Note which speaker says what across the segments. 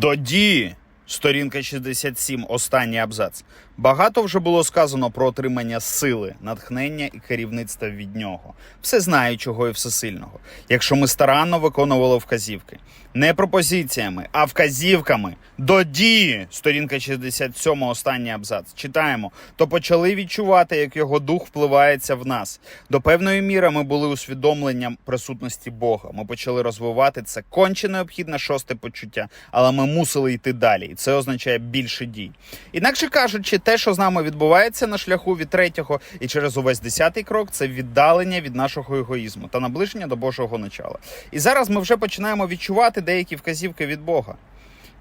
Speaker 1: До дії. Сторінка 67, останній абзац. Багато вже було сказано про отримання сили, натхнення і керівництва від нього, всезнаючого і всесильного. Якщо ми старанно виконували вказівки, не пропозиціями, а вказівками до дії. Сторінка 67, останній абзац. Читаємо, то почали відчувати, як його дух впливається в нас. До певної міри ми були усвідомленням присутності Бога. Ми почали розвивати це конче необхідне шосте почуття, але ми мусили йти далі, це означає більше дій. Інакше кажучи, те, що з нами відбувається на шляху від третього і через увесь десятий крок, це віддалення від нашого егоїзму та наближення до Божого начала. І зараз ми вже починаємо відчувати деякі вказівки від Бога.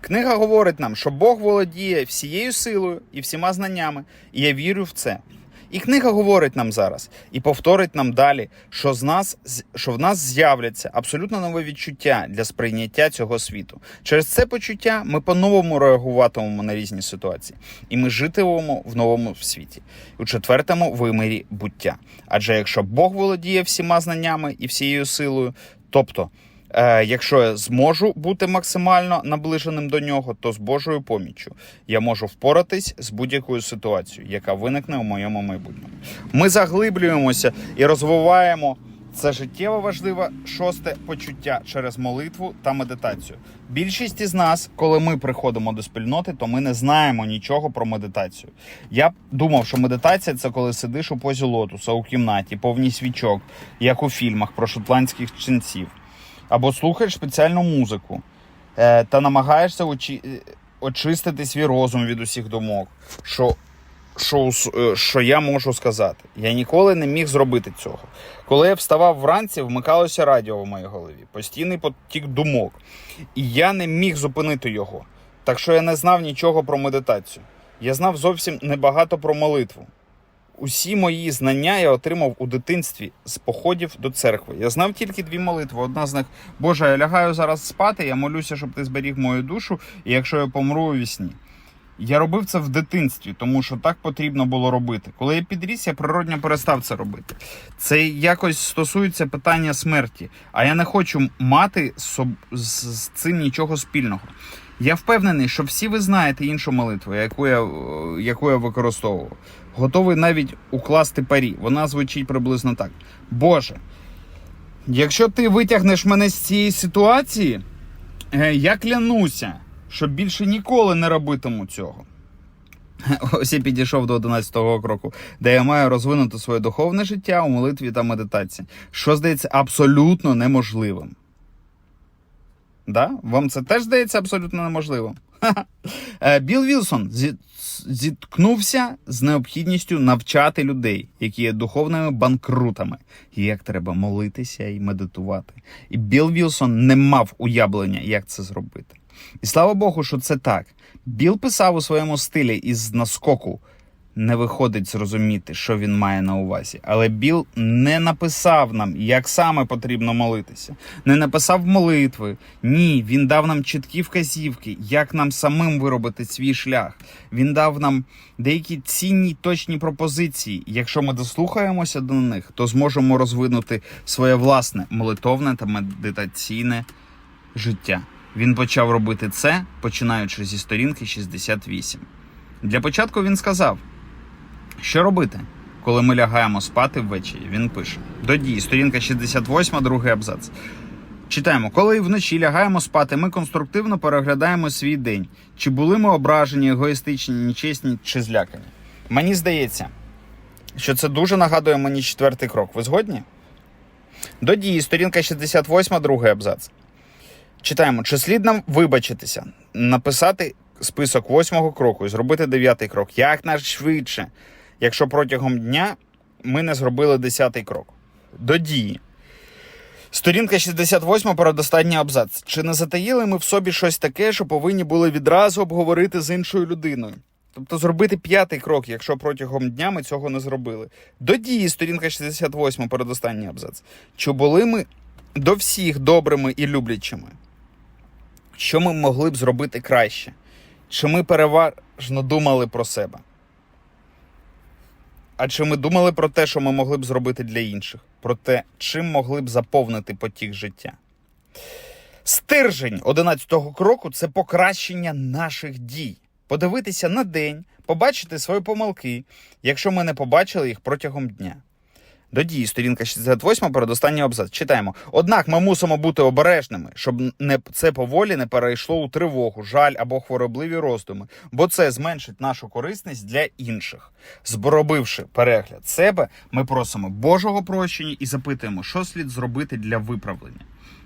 Speaker 1: Книга говорить нам, що Бог володіє всією силою і всіма знаннями, і я вірю в це. І книга говорить нам зараз і повторить нам далі, що з нас що в нас з'являться абсолютно нове відчуття для сприйняття цього світу. Через це почуття ми по-новому реагуватимемо на різні ситуації, і ми житимемо в новому світі, у четвертому вимірі буття. Адже якщо Бог володіє всіма знаннями і всією силою, тобто. Е, якщо я зможу бути максимально наближеним до нього, то з Божою поміччю я можу впоратись з будь-якою ситуацією, яка виникне у моєму майбутньому. Ми заглиблюємося і розвиваємо це життєво важливе шосте почуття через молитву та медитацію. Більшість із нас, коли ми приходимо до спільноти, то ми не знаємо нічого про медитацію. Я думав, що медитація це коли сидиш у позі лотуса у кімнаті, повній свічок, як у фільмах про шотландських ченців або слухаєш спеціальну музику е, та намагаєшся очі, е, очистити свій розум від усіх думок. Що, що, е, що я можу сказати? Я ніколи не міг зробити цього. Коли я вставав вранці, вмикалося радіо в моїй голові, постійний потік думок. І я не міг зупинити його. Так що я не знав нічого про медитацію. Я знав зовсім небагато про молитву. Усі мої знання я отримав у дитинстві з походів до церкви. Я знав тільки дві молитви. Одна з них Боже, я лягаю зараз спати, я молюся, щоб ти зберіг мою душу, і якщо я помру у вісні. Я робив це в дитинстві, тому що так потрібно було робити. Коли я підріс, я природньо перестав це робити. Це якось стосується питання смерті. А я не хочу мати з цим нічого спільного. Я впевнений, що всі ви знаєте іншу молитву, яку я, яку я використовував. Готовий навіть укласти парі. Вона звучить приблизно так: Боже, якщо ти витягнеш мене з цієї ситуації, е, я клянуся, що більше ніколи не робитиму цього. Ось я підійшов до 11-го кроку, де я маю розвинути своє духовне життя у молитві та медитації, що здається абсолютно неможливим. Да? Вам це теж здається абсолютно неможливим. Ха-ха. Е, Білл Вілсон зіткнувся з необхідністю навчати людей, які є духовними банкрутами, як треба молитися і медитувати. І Білл Вілсон не мав уявлення, як це зробити. І слава Богу, що це так. Біл писав у своєму стилі із наскоку. Не виходить зрозуміти, що він має на увазі. Але Біл не написав нам, як саме потрібно молитися, не написав молитви. Ні, він дав нам чіткі вказівки, як нам самим виробити свій шлях. Він дав нам деякі цінні точні пропозиції. Якщо ми дослухаємося до них, то зможемо розвинути своє власне молитовне та медитаційне життя. Він почав робити це, починаючи зі сторінки 68. Для початку він сказав. Що робити, коли ми лягаємо спати ввечері? Він пише: до дії, сторінка 68, другий абзац. Читаємо, коли вночі лягаємо спати, ми конструктивно переглядаємо свій день. Чи були ми ображені, егоїстичні, нечесні чи злякані? Мені здається, що це дуже нагадує мені четвертий крок. Ви згодні? До дії, сторінка 68, другий абзац. Читаємо, чи слід нам вибачитися, написати список восьмого кроку і зробити дев'ятий крок якнайшвидше, якщо протягом дня ми не зробили десятий крок. До дії. Сторінка 68, передостанній абзац. Чи не затаїли ми в собі щось таке, що повинні були відразу обговорити з іншою людиною? Тобто зробити п'ятий крок, якщо протягом дня ми цього не зробили. До дії, сторінка 68, передостанній абзац. Чи були ми до всіх добрими і люблячими? Що ми могли б зробити краще? Чи ми переважно думали про себе? А чи ми думали про те, що ми могли б зробити для інших? Про те, чим могли б заповнити потік життя? Стержень 11-го кроку це покращення наших дій. Подивитися на день, побачити свої помилки, якщо ми не побачили їх протягом дня. До дії, сторінка 68, передостанній абзац. Читаємо. Однак ми мусимо бути обережними, щоб не, це поволі не перейшло у тривогу, жаль або хворобливі роздуми, бо це зменшить нашу корисність для інших. Зробивши перегляд себе, ми просимо Божого прощення і запитуємо, що слід зробити для виправлення.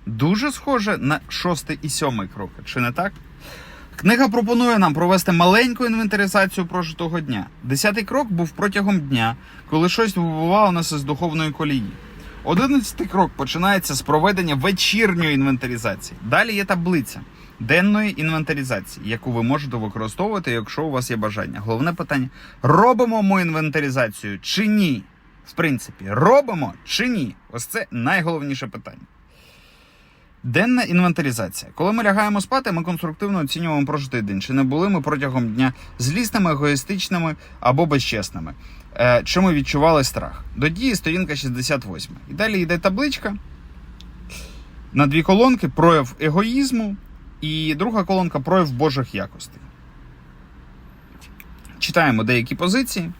Speaker 1: Дуже схоже на шостий і сьомий крок, чи не так? Книга пропонує нам провести маленьку інвентаризацію прожитого дня. Десятий крок був протягом дня, коли щось вибивало нас із духовної колії. Одинадцятий крок починається з проведення вечірньої інвентаризації. Далі є таблиця денної інвентаризації, яку ви можете використовувати, якщо у вас є бажання. Головне питання: робимо ми інвентаризацію чи ні? В принципі, робимо чи ні? Ось це найголовніше питання. Денна інвентаризація. Коли ми лягаємо спати, ми конструктивно оцінюємо прожитий день. Чи не були ми протягом дня злісними, егоїстичними або безчесними? Е, чи ми відчували страх? До дії сторінка 68. І далі йде табличка. На дві колонки прояв егоїзму, і друга колонка прояв Божих якостей. Читаємо деякі позиції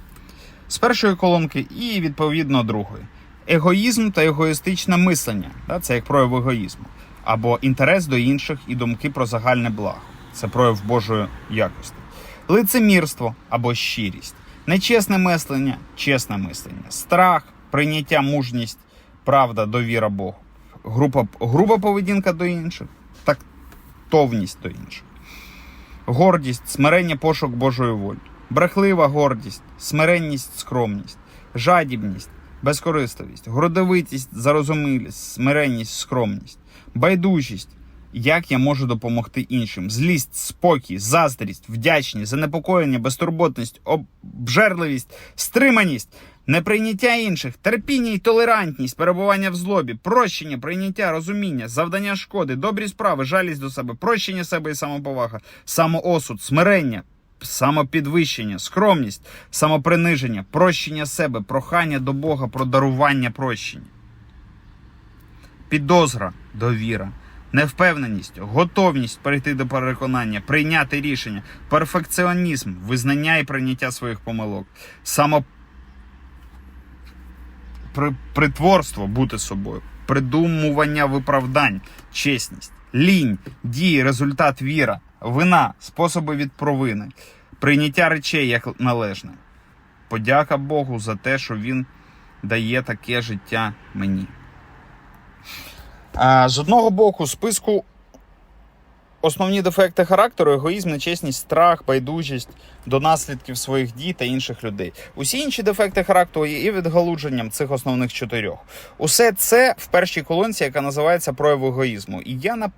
Speaker 1: з першої колонки і відповідно другої. Егоїзм та егоїстичне мислення. Це як прояв егоїзму. Або інтерес до інших і думки про загальне благо. Це прояв Божої якості. Лицемірство або щирість. Нечесне мислення, чесне мислення. Страх, прийняття, мужність, правда, довіра Богу. Група, груба поведінка до інших, тактовність до інших. Гордість, смирення, пошук Божої волі. Брехлива гордість, смиренність, скромність, жадібність, безкористовість, гордовитість, зарозумілість, смиренність, скромність, байдужість. Як я можу допомогти іншим? Злість, спокій, заздрість, вдячність, занепокоєння, безтурботність, обжерливість, стриманість, неприйняття інших, терпіння і толерантність, перебування в злобі, прощення, прийняття, розуміння, завдання шкоди, добрі справи, жалість до себе, прощення себе і самоповага, самоосуд, смирення, самопідвищення, скромність, самоприниження, прощення себе, прохання до Бога про дарування прощення. Підозра, довіра, невпевненість, готовність перейти до переконання, прийняти рішення, перфекціонізм, визнання і прийняття своїх помилок, само при- притворство бути собою, придумування виправдань, чесність, лінь, дії, результат віра, вина, способи від провини, прийняття речей як належне. Подяка Богу за те, що Він дає таке життя мені. З одного боку, списку основні дефекти характеру, егоїзм, нечесність, страх, байдужість до наслідків своїх дій та інших людей. Усі інші дефекти характеру є і відгалудженням цих основних чотирьох. Усе це в першій колонці, яка називається прояв егоїзму. І я на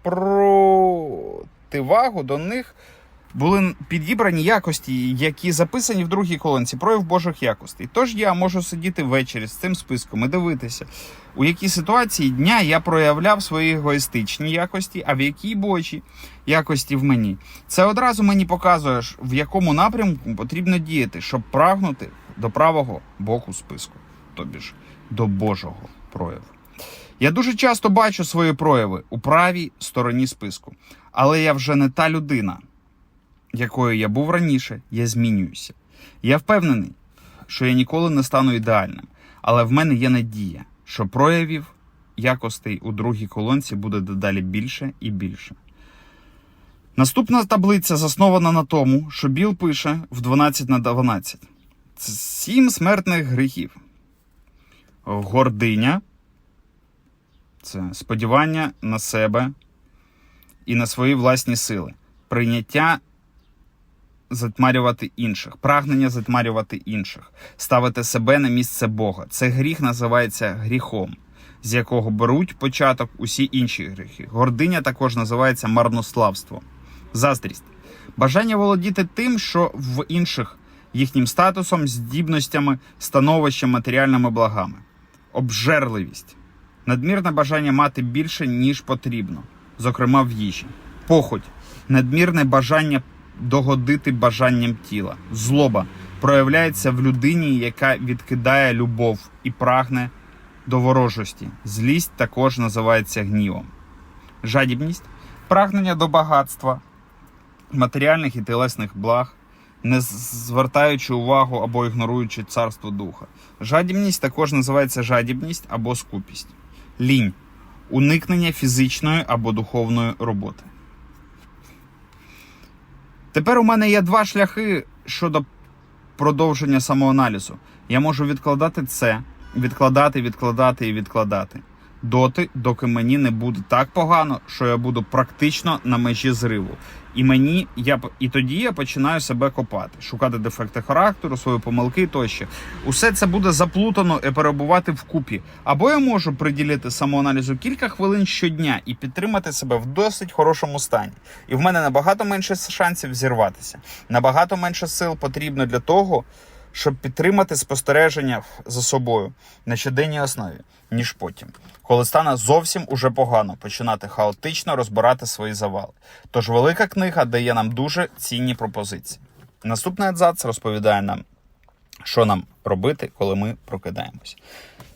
Speaker 1: противагу до них були підібрані якості, які записані в другій колонці, прояв Божих якостей. Тож я можу сидіти ввечері з цим списком і дивитися, у якій ситуації дня я проявляв свої егоїстичні якості, а в якій Божі якості в мені. Це одразу мені показує, в якому напрямку потрібно діяти, щоб прагнути до правого боку списку, тобі ж до Божого прояву. Я дуже часто бачу свої прояви у правій стороні списку, але я вже не та людина якою я був раніше, я змінююся. Я впевнений, що я ніколи не стану ідеальним, але в мене є надія, що проявів якостей у другій колонці буде дедалі більше і більше. Наступна таблиця заснована на тому, що Біл пише в 12 на 12. Це сім смертних гріхів. Гординя це сподівання на себе і на свої власні сили. Прийняття затьмарювати інших, прагнення затьмарювати інших, ставити себе на місце Бога. Це гріх називається гріхом, з якого беруть початок усі інші гріхи. Гординя також називається марнославством, заздрість, бажання володіти тим, що в інших їхнім статусом, здібностями, становищем, матеріальними благами, обжерливість, надмірне бажання мати більше, ніж потрібно, зокрема в їжі, похоть, надмірне бажання догодити бажанням тіла. Злоба проявляється в людині, яка відкидає любов і прагне до ворожості. Злість також називається гнівом. жадібність, прагнення до багатства, матеріальних і тілесних благ, не звертаючи увагу або ігноруючи царство духа. Жадібність також називається жадібність або скупість. Лінь уникнення фізичної або духовної роботи. Тепер у мене є два шляхи щодо продовження самоаналізу. Я можу відкладати це, відкладати, відкладати і відкладати. Доти, доки мені не буде так погано, що я буду практично на межі зриву. І мені я і тоді я починаю себе копати, шукати дефекти характеру, свої помилки тощо. Усе це буде заплутано і перебувати вкупі. Або я можу приділити самоаналізу кілька хвилин щодня і підтримати себе в досить хорошому стані. І в мене набагато менше шансів зірватися. Набагато менше сил потрібно для того, щоб підтримати спостереження за собою на щоденній основі, ніж потім, коли стане зовсім уже погано починати хаотично розбирати свої завали. Тож велика книга дає нам дуже цінні пропозиції. Наступний абзац розповідає нам, що нам робити, коли ми прокидаємось.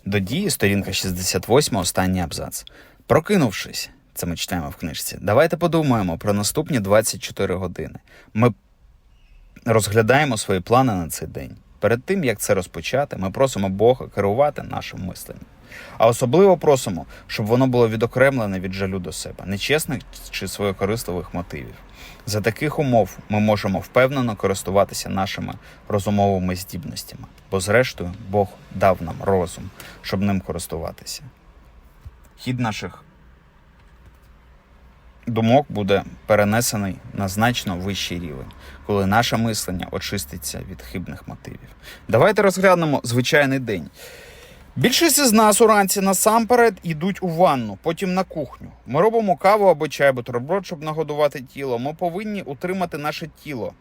Speaker 1: До дії, сторінка 68, останній абзац. Прокинувшись, це ми читаємо в книжці. Давайте подумаємо про наступні 24 години. Ми розглядаємо свої плани на цей день. Перед тим як це розпочати, ми просимо Бога керувати нашим мисленням. А особливо просимо, щоб воно було відокремлене від жалю до себе, нечесних чи своєкорисливих мотивів. За таких умов ми можемо впевнено користуватися нашими розумовими здібностями, бо, зрештою, Бог дав нам розум, щоб ним користуватися. Хід наших думок буде перенесений на значно вищий рівень, коли наше мислення очиститься від хибних мотивів. Давайте розглянемо звичайний день. Більшість із нас уранці насамперед йдуть у ванну, потім на кухню. Ми робимо каву або чай, бутерброд, щоб нагодувати тіло. Ми повинні утримати наше тіло.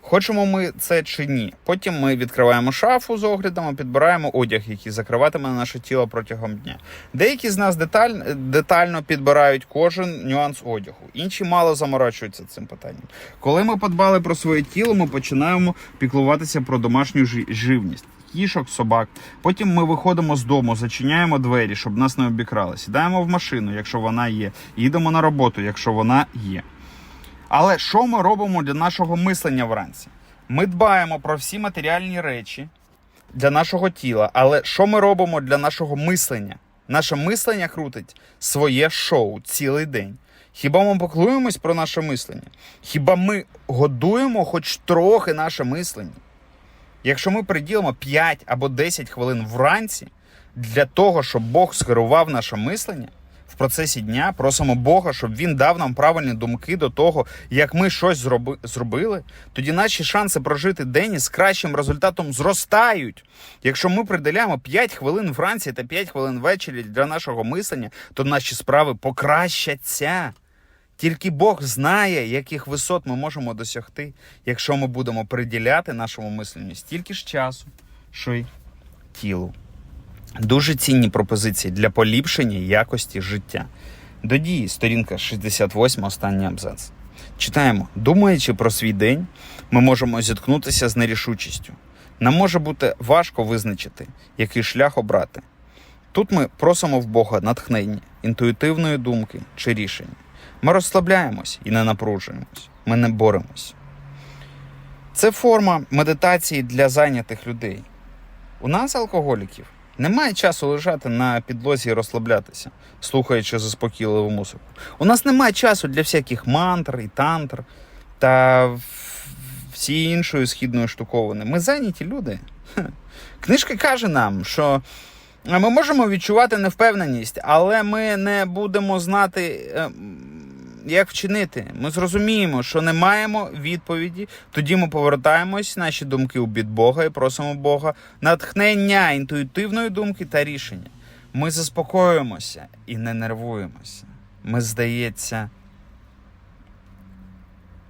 Speaker 1: Хочемо ми це чи ні. Потім ми відкриваємо шафу з оглядами, підбираємо одяг, який закриватиме наше тіло протягом дня. Деякі з нас деталь, детально підбирають кожен нюанс одягу, інші мало заморачуються цим питанням. Коли ми подбали про своє тіло, ми починаємо піклуватися про домашню жи- живність. Кішок, собак. Потім ми виходимо з дому, зачиняємо двері, щоб нас не обікрали. Сідаємо в машину, якщо вона є. Їдемо на роботу, якщо вона є. Але що ми робимо для нашого мислення вранці? Ми дбаємо про всі матеріальні речі для нашого тіла. Але що ми робимо для нашого мислення? Наше мислення крутить своє шоу цілий день. Хіба ми поклуємось про наше мислення? Хіба ми годуємо хоч трохи наше мислення? Якщо ми приділимо 5 або 10 хвилин вранці для того, щоб Бог скерував наше мислення в процесі дня, просимо Бога, щоб він дав нам правильні думки до того, як ми щось зроби, зробили, тоді наші шанси прожити день із кращим результатом зростають. Якщо ми приділяємо 5 хвилин вранці та 5 хвилин ввечері для нашого мислення, то наші справи покращаться. Тільки Бог знає, яких висот ми можемо досягти, якщо ми будемо приділяти нашому мисленню стільки ж часу, що й тілу. Дуже цінні пропозиції для поліпшення якості життя. До дії, сторінка 68, останній абзац. Читаємо: думаючи про свій день, ми можемо зіткнутися з нерішучістю. Нам може бути важко визначити, який шлях обрати. Тут ми просимо в Бога натхнення, інтуїтивної думки чи рішення. Ми розслабляємось і не напружуємось. Ми не боремось. Це форма медитації для зайнятих людей. У нас, алкоголіків, немає часу лежати на підлозі і розслаблятися, слухаючи заспокійливу музику. У нас немає часу для всяких мантр і тантр та всі іншої східної штуковини. Ми зайняті люди. Книжка каже нам, що ми можемо відчувати невпевненість, але ми не будемо знати, е, як вчинити. Ми зрозуміємо, що не маємо відповіді. Тоді ми повертаємось наші думки у бід Бога і просимо Бога натхнення інтуїтивної думки та рішення. Ми заспокоюємося і не нервуємося. Ми здається.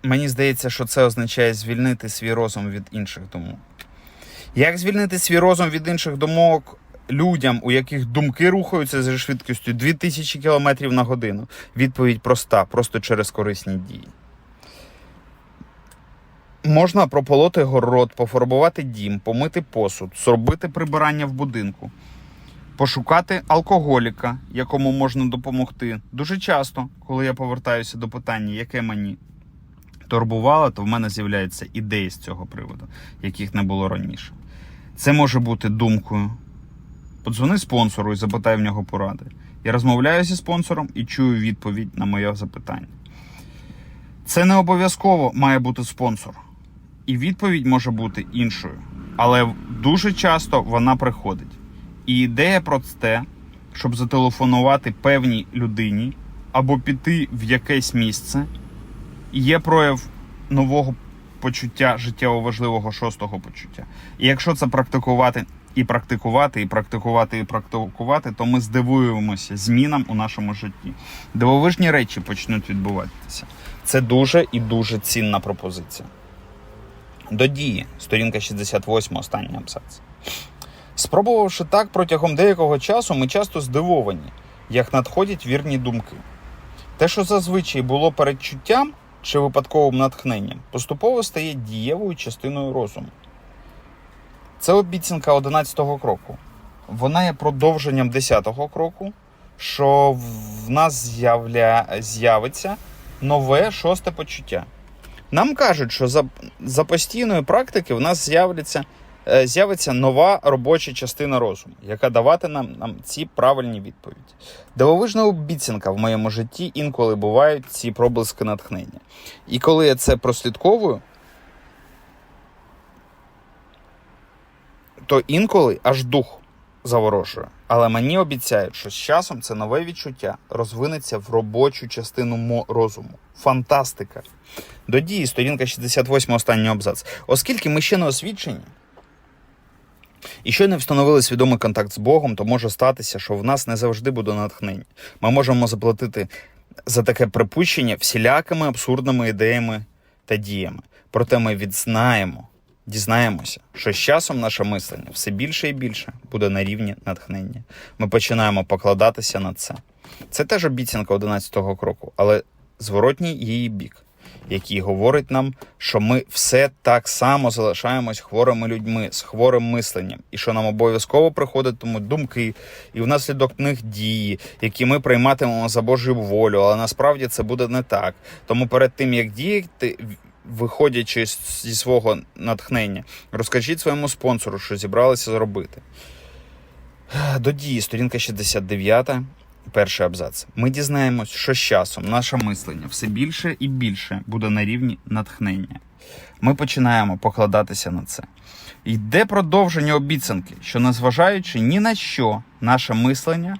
Speaker 1: Мені здається, що це означає звільнити свій розум від інших думок. Як звільнити свій розум від інших думок людям, у яких думки рухаються зі швидкістю 2000 км на годину? Відповідь проста, просто через корисні дії. Можна прополоти город, пофарбувати дім, помити посуд, зробити прибирання в будинку. Пошукати алкоголіка, якому можна допомогти. Дуже часто, коли я повертаюся до питання, яке мені турбувало, то в мене з'являються ідеї з цього приводу, яких не було раніше. Це може бути думкою. Подзвони спонсору і запитай в нього поради. Я розмовляю зі спонсором і чую відповідь на моє запитання. Це не обов'язково має бути спонсор. І відповідь може бути іншою. Але дуже часто вона приходить. І ідея про те, щоб зателефонувати певній людині або піти в якесь місце, є прояв нового почуття життєво важливого шостого почуття. І якщо це практикувати і практикувати, і практикувати, і практикувати, то ми здивуємося змінам у нашому житті. Дивовижні речі почнуть відбуватися. Це дуже і дуже цінна пропозиція. До дії, сторінка 68, останній абзац. Спробувавши так протягом деякого часу, ми часто здивовані, як надходять вірні думки. Те, що зазвичай було передчуттям чи випадковим натхненням, поступово стає дієвою частиною розуму. Це обіцянка 11-го кроку. Вона є продовженням 10-го кроку, що в нас з'явля... з'явиться нове шосте почуття. Нам кажуть, що за, за постійної практики в нас з'являться, е, з'явиться нова робоча частина розуму, яка давати нам, нам ці правильні відповіді. Дивовижна обіцянка в моєму житті інколи бувають ці проблиски натхнення. І коли я це прослідковую, то інколи аж дух заворожує. Але мені обіцяють, що з часом це нове відчуття розвинеться в робочу частину розуму. Фантастика! До дії, сторінка 68, останній абзац. Оскільки ми ще не освічені і ще не встановили свідомий контакт з Богом, то може статися, що в нас не завжди буде натхнення. Ми можемо заплатити за таке припущення всілякими абсурдними ідеями та діями. Проте ми відзнаємо, дізнаємося, що з часом наше мислення все більше і більше буде на рівні натхнення. Ми починаємо покладатися на це. Це теж обіцянка 11-го кроку, але зворотній її бік, який говорить нам, що ми все так само залишаємось хворими людьми з хворим мисленням, і що нам обов'язково приходитимуть думки, і внаслідок них дії, які ми прийматимемо за Божою волю, але насправді це буде не так. Тому перед тим як діяти. Виходячи зі свого натхнення, розкажіть своєму спонсору, що зібралися зробити. До дії, сторінка 69, перший абзац. Ми дізнаємось, що з часом наше мислення все більше і більше буде на рівні натхнення. Ми починаємо покладатися на це. Йде продовження обіцянки, що незважаючи ні на що, наше мислення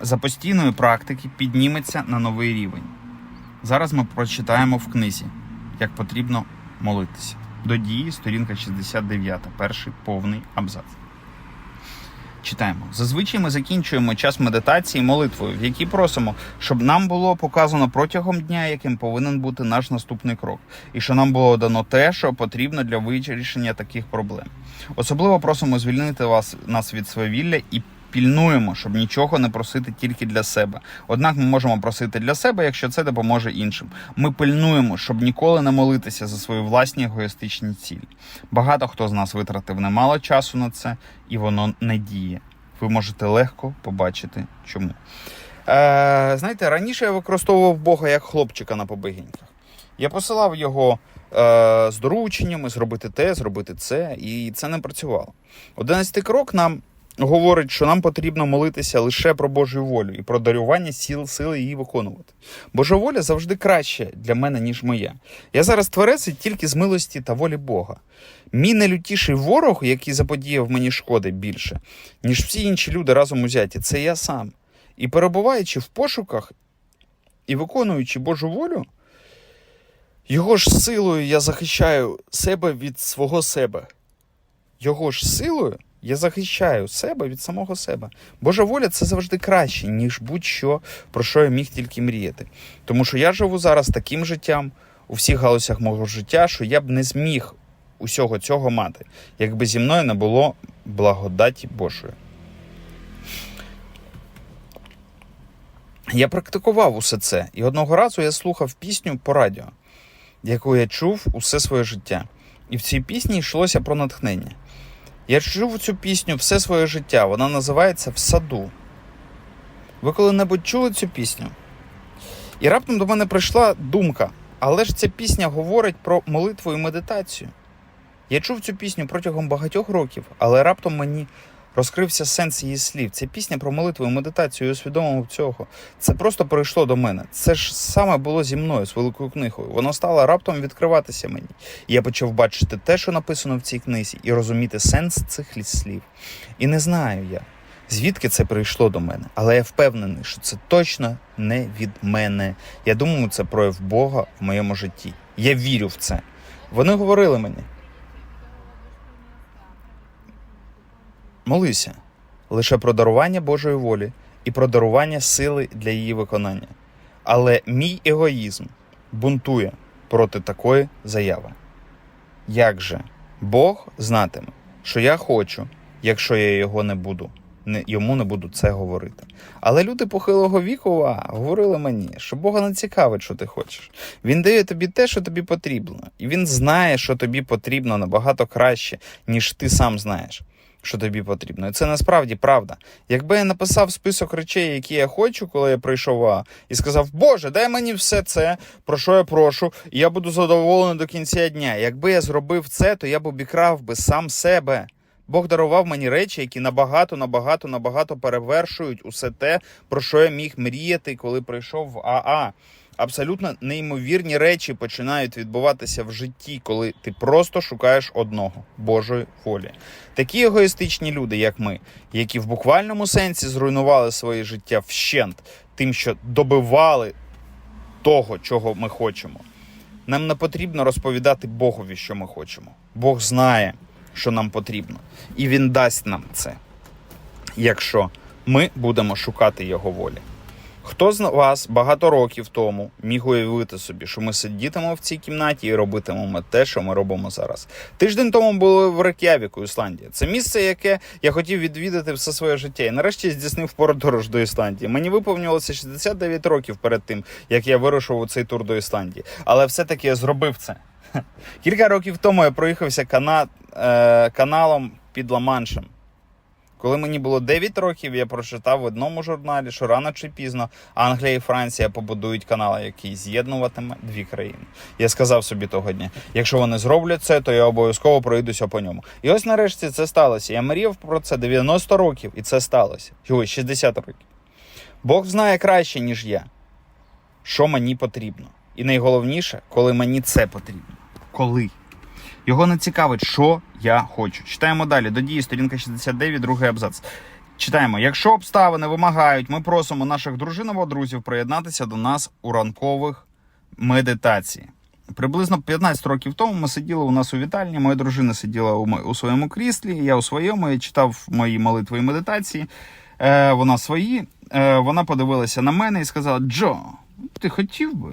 Speaker 1: за постійної практики підніметься на новий рівень. Зараз ми прочитаємо в книзі, як потрібно молитися. До дії, сторінка 69, перший повний абзац. Читаємо. Зазвичай ми закінчуємо час медитації молитвою, в якій просимо, щоб нам було показано протягом дня, яким повинен бути наш наступний крок, і що нам було дано те, що потрібно для вирішення таких проблем. Особливо просимо звільнити вас нас від свавілля і пільнуємо, щоб нічого не просити тільки для себе. Однак ми можемо просити для себе, якщо це допоможе іншим. Ми пильнуємо, щоб ніколи не молитися за свої власні егоїстичні цілі. Багато хто з нас витратив немало часу на це, і воно не діє. Ви можете легко побачити, чому. Е, знаєте, раніше я використовував Бога як хлопчика на побегіньках. Я посилав його е, з дорученнями зробити те, зробити це, і це не працювало. Одинадцятий крок нам говорить, що нам потрібно молитися лише про Божу волю і про дарування сил, сили її виконувати. Божа воля завжди краще для мене, ніж моя. Я зараз творець і тільки з милості та волі Бога. Мій найлютіший ворог, який заподіяв мені шкоди більше, ніж всі інші люди разом узяті, це я сам. І перебуваючи в пошуках і виконуючи Божу волю, його ж силою я захищаю себе від свого себе. Його ж силою я захищаю себе від самого себе. Божа воля це завжди краще, ніж будь-що, про що я міг тільки мріяти. Тому що я живу зараз таким життям у всіх галузях мого життя, що я б не зміг усього цього мати, якби зі мною не було благодаті Божої. Я практикував усе це, і одного разу я слухав пісню по радіо, яку я чув усе своє життя. І в цій пісні йшлося про натхнення. Я чув цю пісню все своє життя. Вона називається В саду. Ви коли-небудь чули цю пісню? І раптом до мене прийшла думка, але ж ця пісня говорить про молитву і медитацію. Я чув цю пісню протягом багатьох років, але раптом мені розкрився сенс її слів. Це пісня про молитву і медитацію і усвідомив цього. Це просто прийшло до мене. Це ж саме було зі мною, з великою книгою. Воно стало раптом відкриватися мені. І я почав бачити те, що написано в цій книзі, і розуміти сенс цих лі- слів. І не знаю я, звідки це прийшло до мене, але я впевнений, що це точно не від мене. Я думаю, це прояв Бога в моєму житті. Я вірю в це. Вони говорили мені. Молися лише про дарування Божої волі і про дарування сили для її виконання. Але мій егоїзм бунтує проти такої заяви. Як же Бог знатиме, що я хочу, якщо я його не буду, не, йому не буду це говорити. Але люди похилого віку а, говорили мені, що Бога не цікавить, що ти хочеш. Він дає тобі те, що тобі потрібно, і він знає, що тобі потрібно набагато краще, ніж ти сам знаєш що тобі потрібно. І це насправді правда. Якби я написав список речей, які я хочу, коли я прийшов А, і сказав, Боже, дай мені все це, про що я прошу, і я буду задоволений до кінця дня. Якби я зробив це, то я б обікрав би сам себе. Бог дарував мені речі, які набагато, набагато, набагато перевершують усе те, про що я міг мріяти, коли прийшов в АА. Абсолютно неймовірні речі починають відбуватися в житті, коли ти просто шукаєш одного Божої волі. Такі егоїстичні люди, як ми, які в буквальному сенсі зруйнували своє життя вщент, тим, що добивали того, чого ми хочемо. Нам не потрібно розповідати Богові, що ми хочемо. Бог знає, що нам потрібно, і Він дасть нам це, якщо ми будемо шукати Його волі. Хто з вас багато років тому міг уявити собі, що ми сидітимемо в цій кімнаті і робитимемо те, що ми робимо зараз? Тиждень тому були в Рек'явіку, Ісландія. Це місце, яке я хотів відвідати все своє життя. І нарешті здійснив подорож до Ісландії. Мені виповнилося 69 років перед тим, як я вирушив у цей тур до Ісландії. Але все-таки я зробив це. Кілька років тому я проїхався кана... е... каналом під Ла-Маншем. Коли мені було 9 років, я прочитав в одному журналі, що рано чи пізно Англія і Франція побудують канал, який з'єднуватиме дві країни. Я сказав собі того дня: якщо вони зроблять це, то я обов'язково пройдуся по ньому. І ось нарешті це сталося. Я мріяв про це 90 років, і це сталося. Ой, 60 років. Бог знає краще, ніж я, що мені потрібно. І найголовніше, коли мені це потрібно. Коли? Його не цікавить, що я хочу. Читаємо далі. До дії, сторінка 69, другий абзац. Читаємо: якщо обставини вимагають, ми просимо наших дружин або друзів приєднатися до нас у ранкових медитації. Приблизно 15 років тому ми сиділи у нас у вітальні. Моя дружина сиділа у, своєму кріслі, я у своєму, я читав мої молитви і медитації. Е, вона свої. Е, вона подивилася на мене і сказала: Джо, ти хотів би?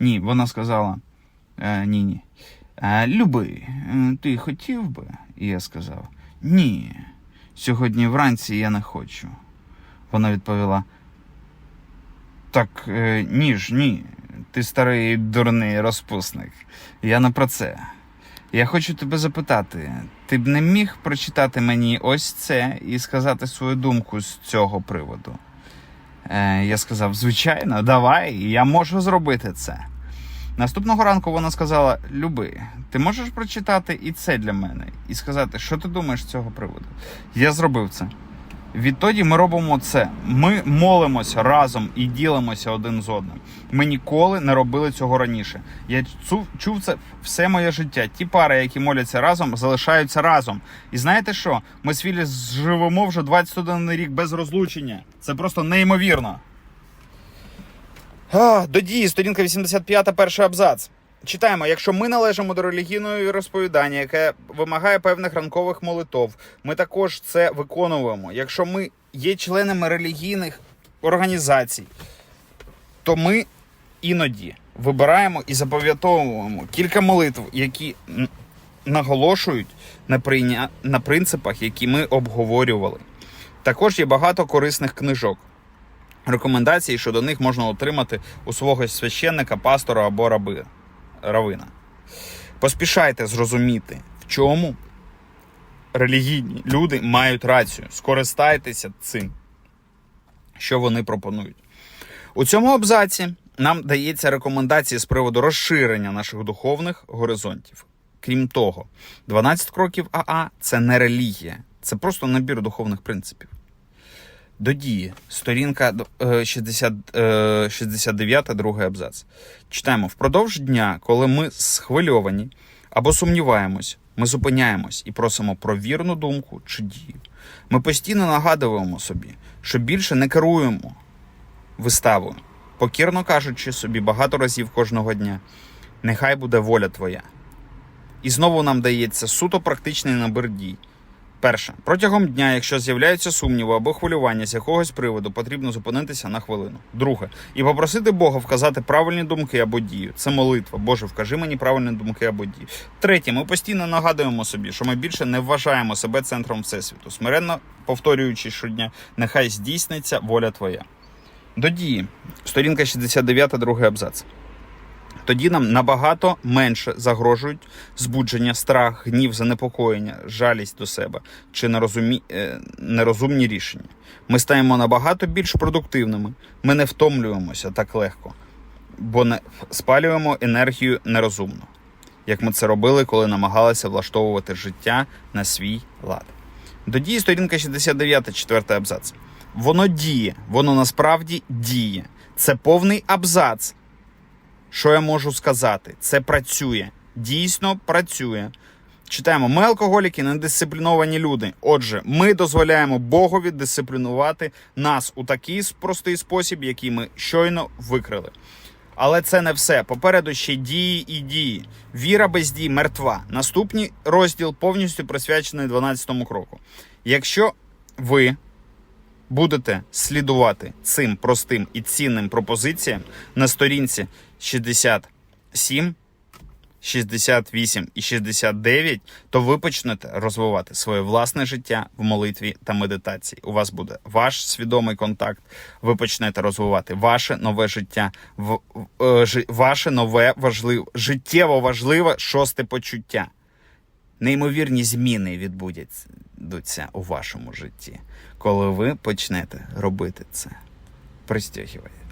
Speaker 1: Ні, вона сказала: е, ні, ні. Е, Люби, е, ти хотів би? І я сказав: Ні, сьогодні вранці я не хочу. Вона відповіла: Так, е, ні ж, ні. Ти старий дурний розпусник. Я не про це. Я хочу тебе запитати: ти б не міг прочитати мені ось це і сказати свою думку з цього приводу? Е, я сказав: звичайно, давай, я можу зробити це. Наступного ранку вона сказала: Люби, ти можеш прочитати і це для мене, і сказати, що ти думаєш з цього приводу. Я зробив це. Відтоді ми робимо це. Ми молимося разом і ділимося один з одним. Ми ніколи не робили цього раніше. Я чув, це все моє життя. Ті пари, які моляться разом, залишаються разом. І знаєте що? Ми з Філі живемо вже 21 рік без розлучення. Це просто неймовірно. А, до дії, сторінка 85, перший абзац. Читаємо, якщо ми належимо до релігійного розповідання, яке вимагає певних ранкових молитов, ми також це виконуємо. Якщо ми є членами релігійних організацій, то ми іноді вибираємо і запам'ятовуємо кілька молитв, які наголошують на, прийня... на принципах, які ми обговорювали. Також є багато корисних книжок. Рекомендації щодо них можна отримати у свого священника, пастора або раби, равина. Поспішайте зрозуміти, в чому релігійні люди мають рацію. Скористайтеся цим, що вони пропонують. У цьому абзаці нам дається рекомендації з приводу розширення наших духовних горизонтів. Крім того, 12 кроків АА це не релігія, це просто набір духовних принципів. До дії. Сторінка е, 60, е, 69, другий абзац. Читаємо: впродовж дня, коли ми схвильовані або сумніваємось, ми зупиняємось і просимо про вірну думку чи дію. Ми постійно нагадуємо собі, що більше не керуємо виставою, покірно кажучи собі багато разів кожного дня: нехай буде воля твоя. І знову нам дається суто практичний набір дій. Перше, протягом дня, якщо з'являються сумніви або хвилювання з якогось приводу, потрібно зупинитися на хвилину. Друге, і попросити Бога вказати правильні думки або дію. Це молитва. Боже, вкажи мені правильні думки або дії. Третє, ми постійно нагадуємо собі, що ми більше не вважаємо себе центром всесвіту, смиренно повторюючи щодня, нехай здійсниться воля твоя. До дії. Сторінка 69, другий абзац. Тоді нам набагато менше загрожують збудження, страх, гнів, занепокоєння, жалість до себе чи нерозумі... е, нерозумні рішення. Ми стаємо набагато більш продуктивними. Ми не втомлюємося так легко, бо не спалюємо енергію нерозумно, як ми це робили, коли намагалися влаштовувати життя на свій лад. До дії сторінка 69, четвертий абзац. Воно діє, воно насправді діє. Це повний абзац. Що я можу сказати? Це працює. Дійсно працює. Читаємо: ми алкоголіки, недисципліновані люди. Отже, ми дозволяємо Богові дисциплінувати нас у такий простий спосіб, який ми щойно викрили. Але це не все. Попереду ще дії і дії. Віра без дій мертва. Наступний розділ повністю присвячений 12 кроку. Якщо ви будете слідувати цим простим і цінним пропозиціям на сторінці 67, 68 і 69, то ви почнете розвивати своє власне життя в молитві та медитації. У вас буде ваш свідомий контакт. Ви почнете розвивати ваше нове життя, в, е, ваше нове важливе, життєво важливе шосте почуття. Неймовірні зміни відбудуться у вашому житті, коли ви почнете робити це. Пристягивайте.